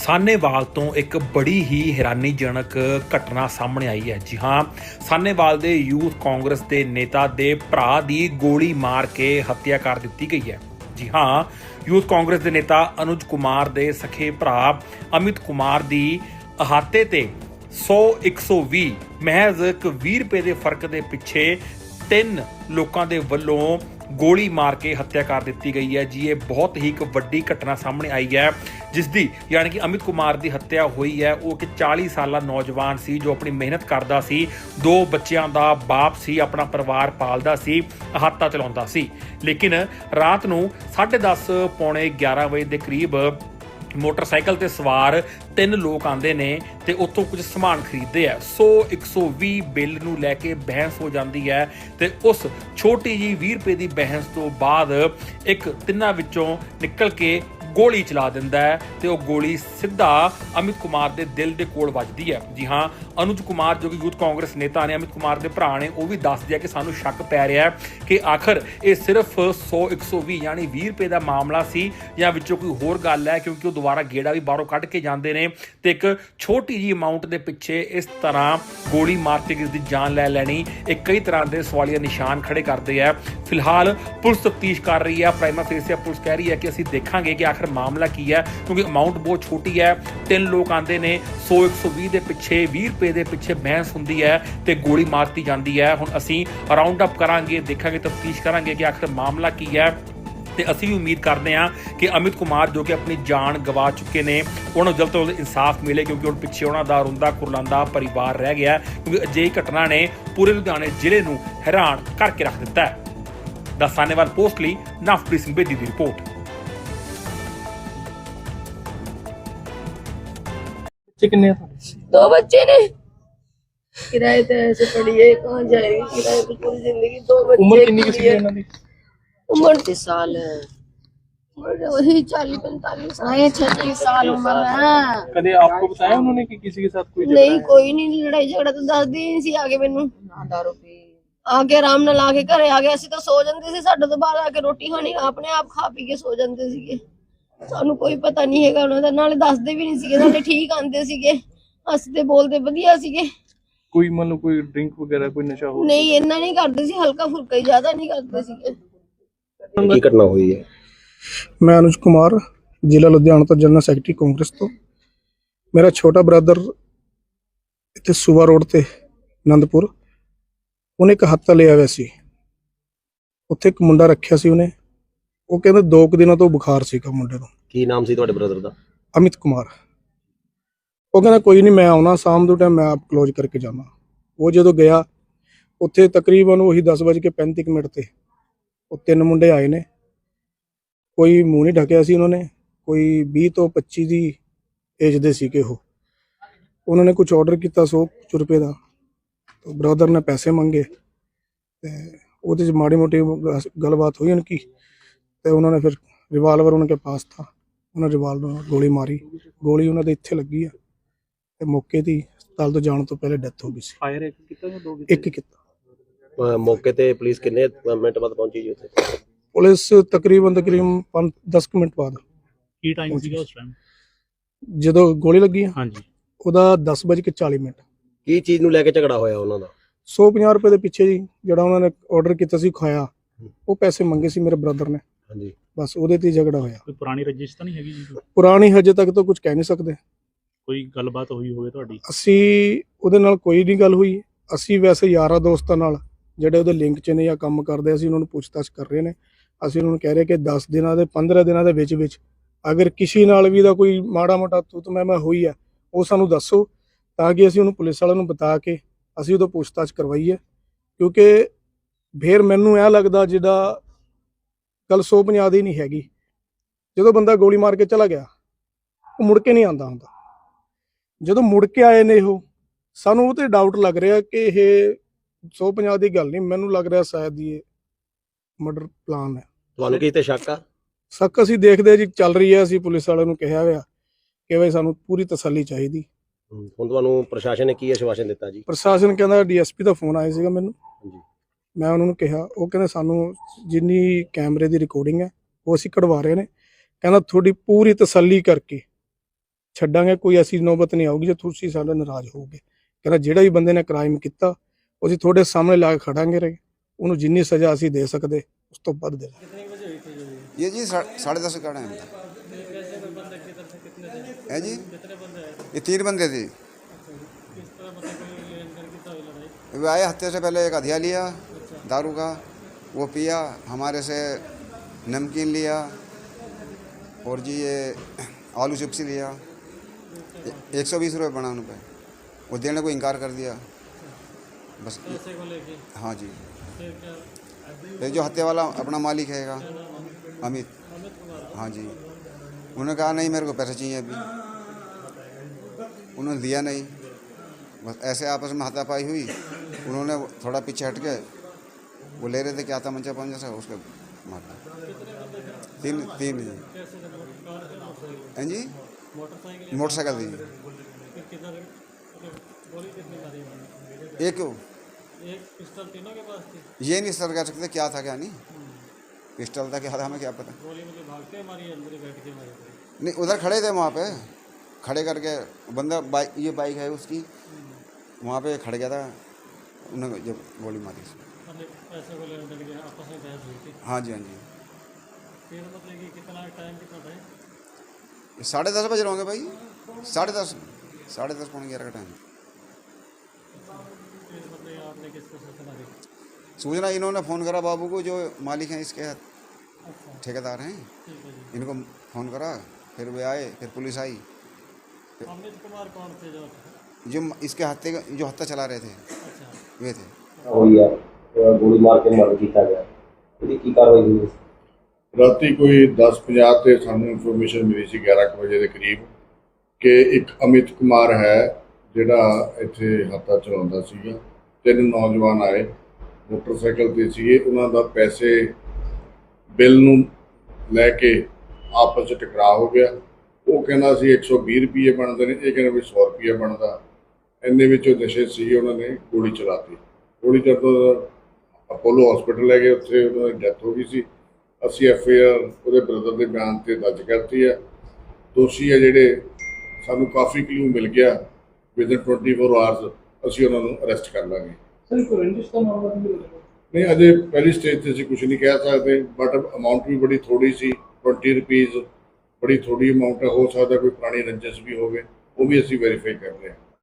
ਸਾਨੇਵਾਲ ਤੋਂ ਇੱਕ ਬੜੀ ਹੀ ਹੈਰਾਨੀਜਨਕ ਘਟਨਾ ਸਾਹਮਣੇ ਆਈ ਹੈ। ਜੀ ਹਾਂ ਸਾਨੇਵਾਲ ਦੇ ਯੂਥ ਕਾਂਗਰਸ ਦੇ ਨੇਤਾ ਦੇ ਭਰਾ ਦੀ ਗੋਲੀ ਮਾਰ ਕੇ ਹੱਤਿਆ ਕਰ ਦਿੱਤੀ ਗਈ ਹੈ। ਜੀ ਹਾਂ, ਯੂਥ ਕਾਂਗਰਸ ਦੇ ਨੇਤਾ ਅਨੁਜ ਕੁਮਾਰ ਦੇ ਸਖੇ ਭਰਾ ਅਮਿਤ ਕੁਮਾਰ ਦੀ ਅਹਾਤੇ ਤੇ 100 120 ਮਹਿਜ਼ ਇੱਕ 20 ਰੁਪਏ ਦੇ ਫ਼ਰਕ ਦੇ ਪਿੱਛੇ ਤਿੰਨ ਲੋਕਾਂ ਦੇ ਵੱਲੋਂ ਗੋਲੀ ਮਾਰ ਕੇ ਹੱਤਿਆ ਕਰ ਦਿੱਤੀ ਗਈ ਹੈ ਜੀ। ਇਹ ਬਹੁਤ ਹੀ ਇੱਕ ਵੱਡੀ ਘਟਨਾ ਸਾਹਮਣੇ ਆਈ ਹੈ ਜਿਸ ਦੀ ਯਾਨੀ ਕਿ ਅਮਿਤ ਕੁਮਾਰ ਦੀ ਹੱਤਿਆ ਹੋਈ ਹੈ। ਉਹ ਕਿ 40 ਸਾਲਾ ਨੌਜਵਾਨ ਸੀ ਜੋ ਆਪਣੀ ਮਿਹਨਤ ਕਰਦਾ ਸੀ, ਦੋ ਬੱਚਿਆਂ ਦਾ ਬਾਪ ਸੀ, ਆਪਣਾ ਪਰਿਵਾਰ ਪਾਲਦਾ ਸੀ, ਅਹਾਤਾ ਚਲਾਉਂਦਾ ਸੀ। ਲੇਕਿਨ ਰਾਤ ਨੂੰ 10:30 ਪੌਣੇ 11 ਵਜੇ ਦੇ ਕਰੀਬ ਮੋਟਰਸਾਈਕਲ ਤੇ ਸਵਾਰ ਤਿੰਨ ਲੋਕ ਆਂਦੇ ਨੇ ਤੇ ਉੱਥੋਂ ਕੁਝ ਸਮਾਨ ਖਰੀਦਦੇ ਆ। 100 120 ਬਿੱਲ ਨੂੰ ਲੈ ਕੇ ਬਹਿਸ ਹੋ ਜਾਂਦੀ ਹੈ ਤੇ ਉਸ ਛੋਟੀ ਜੀ 20 ਰੁਪਏ ਦੀ ਬਹਿਸ ਤੋਂ ਬਾਅਦ ਇੱਕ ਤਿੰਨਾਂ ਵਿੱਚੋਂ ਨਿਕਲ ਕੇ ਗੋਲੀ ਚਲਾ ਦਿੰਦਾ ਹੈ ਤੇ ਉਹ ਗੋਲੀ ਸਿੱਧਾ ਅਮਿਤ ਕੁਮਾਰ ਦੇ ਦਿਲ ਦੇ ਕੋਲ ਵੱਜਦੀ ਹੈ। ਜੀ ਹਾਂ, ਅਨੁਜ ਕੁਮਾਰ ਜੋ ਕਿ ਯੂਥ ਕਾਂਗਰਸ ਨੇਤਾ ਨੇ, ਅਮਿਤ ਕੁਮਾਰ ਦੇ ਭਰਾ ਨੇ, ਉਹ ਵੀ ਦੱਸਦੇ ਆ ਕਿ ਸਾਨੂੰ ਸ਼ੱਕ ਪੈ ਰਿਹਾ ਹੈ ਕਿ ਆਖਰ ਇਹ ਸਿਰਫ 100 120 ਯਾਨੀ 20 ਰੁਪਏ ਦਾ ਮਾਮਲਾ ਸੀ ਜਾਂ ਵਿੱਚੋਂ ਕੋਈ ਹੋਰ ਗੱਲ ਹੈ, ਕਿਉਂਕਿ ਉਹ ਦੁਬਾਰਾ ਗੇੜਾ ਵੀ ਬਾਹਰੋਂ ਕੱਢ ਕੇ ਜਾਂਦੇ ਨੇ ਤੇ ਇੱਕ ਛੋਟੀ ਜੀ ਅਮਾਉਂਟ ਦੇ ਪਿੱਛੇ ਇਸ ਤਰ੍ਹਾਂ ਗੋਲੀ ਮਾਰ ਕੇ ਕਿਸ ਦੀ ਜਾਨ ਲੈ ਲੈਣੀ, ਇਹ ਕਈ ਤਰ੍ਹਾਂ ਦੇ ਸਵਾਲੀਆ ਨਿਸ਼ਾਨ ਖੜੇ ਕਰਦੇ ਆ। ਫਿਲਹਾਲ ਪੁਲਿਸ ਤਫਤੀਸ਼ ਕਰ ਰਹੀ ਹੈ, ਪ੍ਰਾਈਮਾ ਫੇਸੀਆ ਪੁਲਿਸ ਕਹਿ ਰਹੀ ਹੈ ਕਿ ਅਸੀਂ ਦੇਖਾਂਗੇ ਕਿ ਆਖਰ ਮਾਮਲਾ ਕੀ ਹੈ? ਕਿਉਂਕਿ ਅਮਾਉਂਟ ਬਹੁਤ ਛੋਟੀ ਹੈ। ਤਿੰਨ ਲੋਕ ਆਂਦੇ ਨੇ 100 120 ਦੇ ਪਿੱਛੇ 20 ਰੁਪਏ ਦੇ ਪਿੱਛੇ ਬਹਿਸ ਹੁੰਦੀ ਹੈ ਤੇ ਗੋਲੀ ਮਾਰਤੀ ਜਾਂਦੀ ਹੈ। ਹੁਣ ਅਸੀਂ ਰਾਉਂਡ ਅਪ ਕਰਾਂਗੇ, ਦੇਖਾਂਗੇ, ਤਫਤੀਸ਼ ਕਰਾਂਗੇ ਕਿ ਆਖਰ ਮਾਮਲਾ ਕੀ ਹੈ। ਤੇ ਅਸੀਂ ਵੀ ਉਮੀਦ ਕਰਦੇ ਹਾਂ ਕਿ ਅਮਿਤ ਕੁਮਾਰ ਜੋ ਕਿ ਆਪਣੀ ਜਾਨ ਗਵਾ ਚੁੱਕੇ ਨੇ, ਉਹਨਾਂ ਨੂੰ ਜਲਦ ਤੋਂ ਜਲਦ ਇਨਸਾਫ ਮਿਲੇ ਕਿਉਂਕਿ ਹੁਣ ਪਿੱਛੇ ਉਹਨਾਂ ਦਾ ਰੁੰਦਾ ਕੁਰਲਾਂਦਾ ਪਰਿਵਾਰ ਰਹਿ ਗਿਆ ਕਿਉਂਕਿ ਅਜਿਹੀ ਘਟਨਾ ਨੇ ਪੂਰੇ ਲੁਧਿਆਣੇ ਜ਼ਿਲ੍ਹੇ ਨੂੰ ਹੈਰਾਨ ਕਰਕੇ ਰੱਖ ਦਿੱਤਾ ਹੈ। ਦਾ ਸਾਨੇਵਾਲ ਪੋਸਟ ਲਈ ਨਵਪ੍ਰੀਤ ਸਿੰਘ ਬੇਦੀ ਦੀ ਰਿਪੋਰਟ। बच्चे कितने हैं ਤੁਹਾਡੇ? दो बच्चे ने किराए तो ऐसे पड़ी है कहाँ जाएगी किराए पे पूरी जिंदगी दो बच्चे ਉਮਰ ਕਿੰਨੀ ਕੁ कुड़ी ਸੀ है। ਇਹਨਾਂ ਦੀ उम्र तीस साल है उम्र वही चालीस पैंतालीस साल छत्तीस साल उम्र है ਕਦੇ ਆਪਕੋ ਬਤਾਇਆ उन्होंने कि किसी के साथ कोई झगड़ा ਨਹੀਂ है? ਕੋਈ ਨਹੀਂ ਲੜਾਈ ਝਗੜਾ ਤਾਂ ਦੱਸਦੀ ਨਹੀਂ ਸੀ ਆਗੇ ਮੈਨੂੰ ਆ ਕੇ ਆਰਾਮ ਨਾਲ ਆ ਕੇ ਘਰੇ ਆ ਗਏ ਅਸੀਂ ਤਾਂ ਸੋ ਜਾਂਦੇ ਸੀ ਸਾਡੇ ਤੋਂ ਬਾਅਦ ਆ ਕੇ ਰੋਟੀ ਖਾਣੀ ਆਪਣੇ ਆਪ ਖਾ ਪੀ ਕੇ ਸੋ ਜਾਂਦੇ ਸੀਗੇ ਸਾਨੂੰ ਕੋਈ ਪਤਾ ਨਹੀਂ ਹੈਗਾ ਉਹਨਾਂ ਦਾ ਨਾਲੇ ਦੱਸਦੇ ਵੀ ਨਹੀਂ ਸੀਗੇ ਸਾਡੇ ਠੀਕ ਆਂਦੇ ਸੀਗੇ ਹੱਸਦੇ ਬੋਲਦੇ ਵਧੀਆ ਸੀਗੇ। ਕੋਈ ਮੰਨ ਲਓ ਕੋਈ ਡਰਿੰਕ ਵਗੈਰਾ ਕੋਈ ਨਸ਼ਾ ਹੋ ਨਹੀਂ ਇੰਨਾ ਨਹੀਂ ਕਰਦੇ ਸੀ ਹਲਕਾ ਫੁਲਕਾ ਹੀ ਜ਼ਿਆਦਾ ਨਹੀਂ ਕਰਦੇ ਸੀਗੇ। ਕੀ ਘਟਨਾ ਹੋਈ ਹੈ? ਮੈਂ ਅਨੁਜ ਕੁਮਾਰ ਜ਼ਿਲ੍ਹਾ ਲੁਧਿਆਣਾ ਤੋਂ ਜਨਰਲ ਸੈਕਟਰੀ ਕਾਂਗਰਸ ਤੋਂ। ਮੇਰਾ ਛੋਟਾ ਬ੍ਰਦਰ ਇੱਥੇ ਸੂਬਾ ਰੋਡ ਤੇ ਆਨੰਦਪੁਰ ਉਹਨੇ ਇੱਕ ਹੱਥ ਲਿਆ ਹੋਇਆ ਸੀ। ਉੱਥੇ ਇੱਕ ਮੁੰਡਾ ਰੱਖਿਆ ਸੀ ਉਹਨੇ। ਉਹ ਕਹਿੰਦਾ ਦੋ ਕੁ ਦਿਨਾਂ ਤੋਂ ਬੁਖਾਰ ਸੀਗਾ ਮੁੰਡੇ ਨੂੰ। ਕੀ ਨਾਮ ਸੀ ਤੁਹਾਡੇ ਬ੍ਰਦਰ ਦਾ? ਅਮਿਤ ਕੁਮਾਰ। ਉਹ ਕਹਿੰਦਾ ਕੋਈ ਨਹੀਂ ਮੈਂ ਆਉਣਾ ਸ਼ਾਮ ਦੇ ਟਾਈਮ ਮੈਂ ਆਪ ਕਲੋਜ਼ ਕਰਕੇ ਜਾਣਾ ਉਹ ਜਦੋਂ ਗਿਆ ਉੱਥੇ ਤਕਰੀਬਨ ਉਹੀ 10:35 ਮਿੰਟ ਤੇ ਉਹ ਤਿੰਨ ਮੁੰਡੇ ਆਏ ਨੇ। ਕੋਈ ਮੂੰਹ ਨਹੀਂ ਢੱਕਿਆ ਸੀ ਉਹਨਾਂ ਨੇ ਕੋਈ 20 ਤੋਂ 25 ਦੀ ਏਜ ਦੇ ਸੀਗੇ ਉਹ। ਉਹਨਾਂ ਨੇ ਕੁਝ ਆਰਡਰ ਕੀਤਾ 100 ਕੁ ਰੁਪਏ ਦਾ। ਤਾਂ ਬ੍ਰਦਰ ਨੇ ਪੈਸੇ ਮੰਗੇ ਤੇ ਉਹਦੇ ਚ ਮਾੜੀ ਮੋਟੀ ਗੱਲਬਾਤ ਹੋਈ ਉਨਕੀ ਤੇ ਉਹਨਾਂ ਨੇ ਫਿਰ ਰਿਵਾਲਵਰ ਉਹਨਾਂ ਕੇ ਪਾਸ ਥਾ। ਉਹਨਾਂ ਰਿਵਾਲਵਰ ਨਾਲ ਗੋਲੀ ਮਾਰੀ। ਗੋਲੀ ਉਹਨਾਂ ਦੇ ਇੱਥੇ ਲੱਗੀ ਆ। ਤੇ ਮੌਕੇ ਦੀ ਹਸਪਤਾਲ ਤੋਂ ਜਾਣ ਤੋਂ ਪਹਿਲੇ ਡੈਥ ਹੋ ਗਈ ਸੀ। ਫਾਇਰ ਇੱਕ ਕੀਤਾ ਜਾਂ ਦੋ ਕੀਤੇ? ਇੱਕ ਹੀ ਕੀਤਾ। ਅਹ ਮੌਕੇ ਤੇ ਪੁਲਿਸ ਕਿੰਨੇ ਮਿੰਟ ਬਾਅਦ ਪਹੁੰਚੀ ਜੀ ਉੱਥੇ? ਪੁਲਿਸ ਤਕਰੀਬਨ ਤਕਰੀਬਨ 10 ਮਿੰਟ ਬਾਅਦ ਕੀ ਟਾਈਮ ਸੀਗਾ ਉਸ ਟਾਈਮ ਜਦੋਂ ਗੋਲੀ ਲੱਗੀ ਆ, ਹਾਂਜੀ। ਉਹਦਾ 10:40 ਮਿੰਟ। ਕੀ ਚੀਜ਼ ਨੂੰ ਲੈ ਕੇ ਝਗੜਾ ਹੋਇਆ ਉਹਨਾਂ ਦਾ? 150 ਰੁਪਏ ਦੇ ਪਿੱਛੇ ਜੀ ਜਿਹੜਾ ਉਹਨਾਂ ਨੇ ਆਰਡਰ ਕੀਤਾ ਸੀ ਖਾਇਆ। ਉਹ ਪੈਸੇ ਮੰਗੇ ਸੀ ਮੇਰੇ ਬ੍ਰਦਰ ਨੇ। ਹਾਂਜੀ। ਬਸ ਉਹਦੇ ਤੇ ਹੀ ਝਗੜਾ ਹੋਇਆ। ਕੋਈ ਪੁਰਾਣੀ ਰਜਿਸਟਰ ਤਾਂ ਨਹੀਂ ਹੈਗੀ ਜੀ ਕੋਈ? ਪੁਰਾਣੀ ਹਜੇ ਤੱਕ ਤਾਂ ਕੁਝ ਕਹਿ ਨਹੀਂ ਸਕਦੇ। ਕੋਈ ਗੱਲਬਾਤ ਹੋਈ ਹੋਵੇ ਤੁਹਾਡੀ? ਅਸੀਂ ਉਹਦੇ ਨਾਲ ਕੋਈ ਨਹੀਂ ਗੱਲ ਹੋਈ। ਅਸੀਂ ਵੈਸੇ ਯਾਰਾਂ ਦੋਸਤਾਂ ਨਾਲ ਜਿਹੜੇ ਉਹਦੇ ਲਿੰਕ 'ਚ ਨੇ ਜਾਂ ਕੰਮ ਕਰਦੇ ਅਸੀਂ ਉਹਨਾਂ ਨੂੰ ਪੁੱਛਤਾਛ ਕਰ ਰਹੇ ਨੇ। ਅਸੀਂ ਉਹਨਾਂ ਨੂੰ ਕਹਿ ਰਹੇ ਕਿ 10 ਦਿਨਾਂ ਦੇ 15 ਦਿਨਾਂ ਦੇ ਵਿੱਚ ਵਿੱਚ ਅਗਰ ਕਿਸੇ ਨਾਲ ਵੀ ਦਾ ਕੋਈ ਮਾੜਾ ਮੋਟਾ ਤੂਤ ਮੈਂ ਮੈਂ ਹੋਈ ਹੈ ਉਹ ਸਾਨੂੰ ਦੱਸੋ ਤਾਂ ਕਿ ਅਸੀਂ ਉਹਨੂੰ ਪੁਲਿਸ ਵਾਲਿਆਂ ਨੂੰ ਬਤਾ ਕੇ ਅਸੀਂ ਉਹਦਾ ਪੁੱਛਤਾਛ ਕਰਵਾਈਏ। ਕਿਉਂਕਿ ਫੇਰ ਮੈਨੂੰ ਇਹ ਲੱਗਦਾ ਜਿਹਦਾ ਗੱਲ ਸੌ ਪੰਜਾਹ ਦੀ ਨਹੀਂ ਹੈਗੀ। ਜਦੋਂ ਬੰਦਾ ਗੋਲੀ ਮਾਰ ਕੇ ਚਲਾ ਗਿਆ ਉਹ ਮੁੜ ਕੇ ਨਹੀਂ ਆਉਂਦਾ ਹੁੰਦਾ। ਜਦੋਂ ਮੁੜ ਕੇ ਆਏ ਨੇ ਉਹ ਸਾਨੂੰ ਉਹ ਤੇ ਡਾਊਟ ਲੱਗ ਰਿਹਾ ਕਿ ਇਹ 150 ਦੀ ਗੱਲ ਨਹੀਂ ਮੈਨੂੰ ਲੱਗ ਰਿਹਾ ਸ਼ਾਇਦ ਇਹ ਮਰਡਰ ਪਲਾਨ ਹੈ। ਤੁਹਾਨੂੰ ਕੀ ਤੇ ਸ਼ੱਕ ਆ? ਸੱਕ ਅਸੀਂ ਦੇਖਦੇ ਜੀ ਚੱਲ ਰਹੀ ਹੈ ਅਸੀਂ ਪੁਲਿਸ ਵਾਲਿਆਂ ਨੂੰ ਕਿਹਾ ਹੋਇਆ ਕਿ ਬਈ ਸਾਨੂੰ ਪੂਰੀ ਤਸੱਲੀ ਚਾਹੀਦੀ। ਹੁਣ ਤੁਹਾਨੂੰ ਪ੍ਰਸ਼ਾਸਨ ਨੇ ਕੀ ਆਸ਼ਵਾਸਨ ਦਿੱਤਾ ਜੀ? ਪ੍ਰਸ਼ਾਸਨ ਕਹਿੰਦਾ ਡੀਐਸਪੀ ਦਾ ਫੋਨ ਆਇਆ ਸੀਗਾ ਮੈਨੂੰ। ਹਾਂਜੀ। ਮੈਂ ਉਹਨਾਂ ਨੂੰ ਕਿਹਾ ਉਹ ਕਹਿੰਦੇ ਸਾਨੂੰ ਜਿੰਨੀ ਕੈਮਰੇ ਦੀ ਰਿਕਾਰਡਿੰਗ ਹੈ ਉਹ ਅਸੀਂ ਕਢਵਾ ਰਹੇ ਨੇ ਕਹਿੰਦਾ ਤੁਹਾਡੀ ਪੂਰੀ ਤਸੱਲੀ ਕਰਕੇ ਛੱਡਾਂਗੇ ਕੋਈ ਐਸੀ ਨੌਬਤ ਨਹੀਂ ਆਊਗੀ ਜੇ ਤੁਸੀਂ ਸਾਡੇ ਨਾਰਾਜ਼ ਹੋਵੋਗੇ ਕਹਿੰਦਾ ਜਿਹੜਾ ਵੀ ਬੰਦੇ ਨੇ ਕ੍ਰਾਈਮ ਕੀਤਾ ਉਹ ਅਸੀਂ ਤੁਹਾਡੇ ਸਾਹਮਣੇ ਲਾ ਕੇ ਖੜਾਂਗੇ ਰਹੇ ਉਹਨੂੰ ਜਿੰਨੀ ਸਜ਼ਾ ਅਸੀਂ ਦੇ ਸਕਦੇ ਉਸ ਤੋਂ ਵੱਧ ਦੇ ये जी सा- साढ़े दस का टाइम था है जी ये तीन बंदे थे वे आए हफ्ते से पहले एक अधिया लिया दारू का वो पिया हमारे से नमकीन लिया और जी ये आलू चिप्स लिया। एक सौ बीस रुपये बना उन पे वो देने को इनकार कर दिया। बस हाँ जी। ये जो हत्या वाला अपना मालिक है अमित। हाँ जी। उन्होंने कहा नहीं मेरे को पैसे चाहिए अभी। उन्होंने दिया नहीं। बस ऐसे आपस में हाथापाई हुई। उन्होंने थोड़ा पीछे हट के वो ले रहे थे क्या था मंचा पंजा से उसको मार तीन तीन जी। हैं जी? मोटरसाइकिल दी एक ये नहीं सर कह सकते क्या था क्या नहीं? पिस्टल था क्या था, हमें क्या पता? नहीं, उधर खड़े थे वहाँ पे। खड़े करके बंदा बाइक ये बाइक है उसकी। वहाँ पे खड़ गया था। उन्होंने जब गोली मारी हाँ जी हाँ जी। साढ़े दस बज रहे होंगे भाई? साढ़े दस साढ़े दस पौने ग्यारह का टाइम सूचना इन्होंने फ़ोन करा बाबू को जो मालिक हैं इसके ठेकेदार हैं। इनको फ़ोन करा फिर वे आए फिर पुलिस आई। अमित कुमार कौन थे जो? इसके हत्या जो हत्या चला रहे थे। अच्छा। वे थे। ਅਹ ਗੋਲੀ ਮਾਰ ਕੇ ਮਰਡਰ ਕੀਤਾ ਗਿਆ। ਇਹਦੀ ਕੀ ਕਾਰਵਾਈ ਹੋਈ? ਇਸ? ਰਾਤੀ ਕੋਈ 10:50 ਤੇ ਸਾਨੂੰ ਇਨਫੋਰਮੇਸ਼ਨ ਮਿਲੀ ਸੀ 11 ਕੁ ਵਜੇ ਦੇ ਕਰੀਬ, ਕਿ ਇੱਕ ਅਮਿਤ ਕੁਮਾਰ ਹੈ, ਜਿਹੜਾ ਇੱਥੇ ਹੱਤਾ ਚਲਾਉਂਦਾ ਸੀਗਾ। ਤਿੰਨ ਨੌਜਵਾਨ ਆਏ, ਮੋਟਰਸਾਈਕਲ ਤੇ ਸੀਗੇ। ਉਹਨਾਂ ਦਾ ਪੈਸੇ, ਬਿੱਲ ਨੂੰ ਲੈ ਕੇ ਆਪਸ ਵਿੱਚ ਟਕਰਾਅ ਹੋ ਗਿਆ। ਉਹ ਕਹਿੰਦਾ ਸੀ 120 ਰੁਪਏ ਬਣਦੇ ਨੇ। ਇਹ ਕਹਿੰਦਾ ਵੀ 100 ਰੁਪਏ ਬਣਦਾ। ਇੰਨੇ ਵਿੱਚ ਉਹ ਨਸ਼ੇ ਸੀ ਉਹਨਾਂ ਨੇ, ਗੋਲੀ ਚਲਾਤੀ। ਗੋਲੀ ਚੱਲਦਾ ਅਪੋਲੋ ਹਸਪੀਟਲ ਲੈ ਗਏ ਉੱਥੇ ਉਹਨਾਂ ਦੀ ਡੈਥ ਹੋ ਗਈ ਸੀ। ਅਸੀਂ ਐਫ ਆਈ ਆਰ ਉਹਦੇ ਬ੍ਰਦਰ ਦੇ ਬਿਆਨ ਤੇ ਦਰਜ ਕਰਤੀ ਹੈ। ਦੋਸ਼ੀ ਹੈ ਜਿਹੜੇ ਸਾਨੂੰ ਕਾਫੀ ਕਲੂ ਮਿਲ ਗਿਆ ਵਿਦਨ 24 ਆਵਰਸ ਅਸੀਂ ਉਹਨਾਂ ਨੂੰ ਅਰੈਸਟ ਕਰ ਲਾਂਗੇ। ਨਹੀਂ ਅਜੇ ਪਹਿਲੀ ਸਟੇਜ ਤੇ ਅਸੀਂ ਕੁਝ ਨਹੀਂ ਕਹਿ ਸਕਦੇ ਬਟ ਅਮਾਉਂਟ ਵੀ ਬੜੀ ਥੋੜੀ ਸੀ 20 ਰੁਪਏ ਬੜੀ ਥੋੜੀ ਅਮਾਉਂਟ ਹੈ ਹੋ ਸਕਦਾ ਕੋਈ ਪੁਰਾਣੀ ਰੰਜਿਸ਼ ਵੀ ਹੋਵੇ ਉਹ ਵੀ ਅਸੀਂ ਵੈਰੀਫਾਈ ਕਰ ਰਹੇ ਹਾਂ।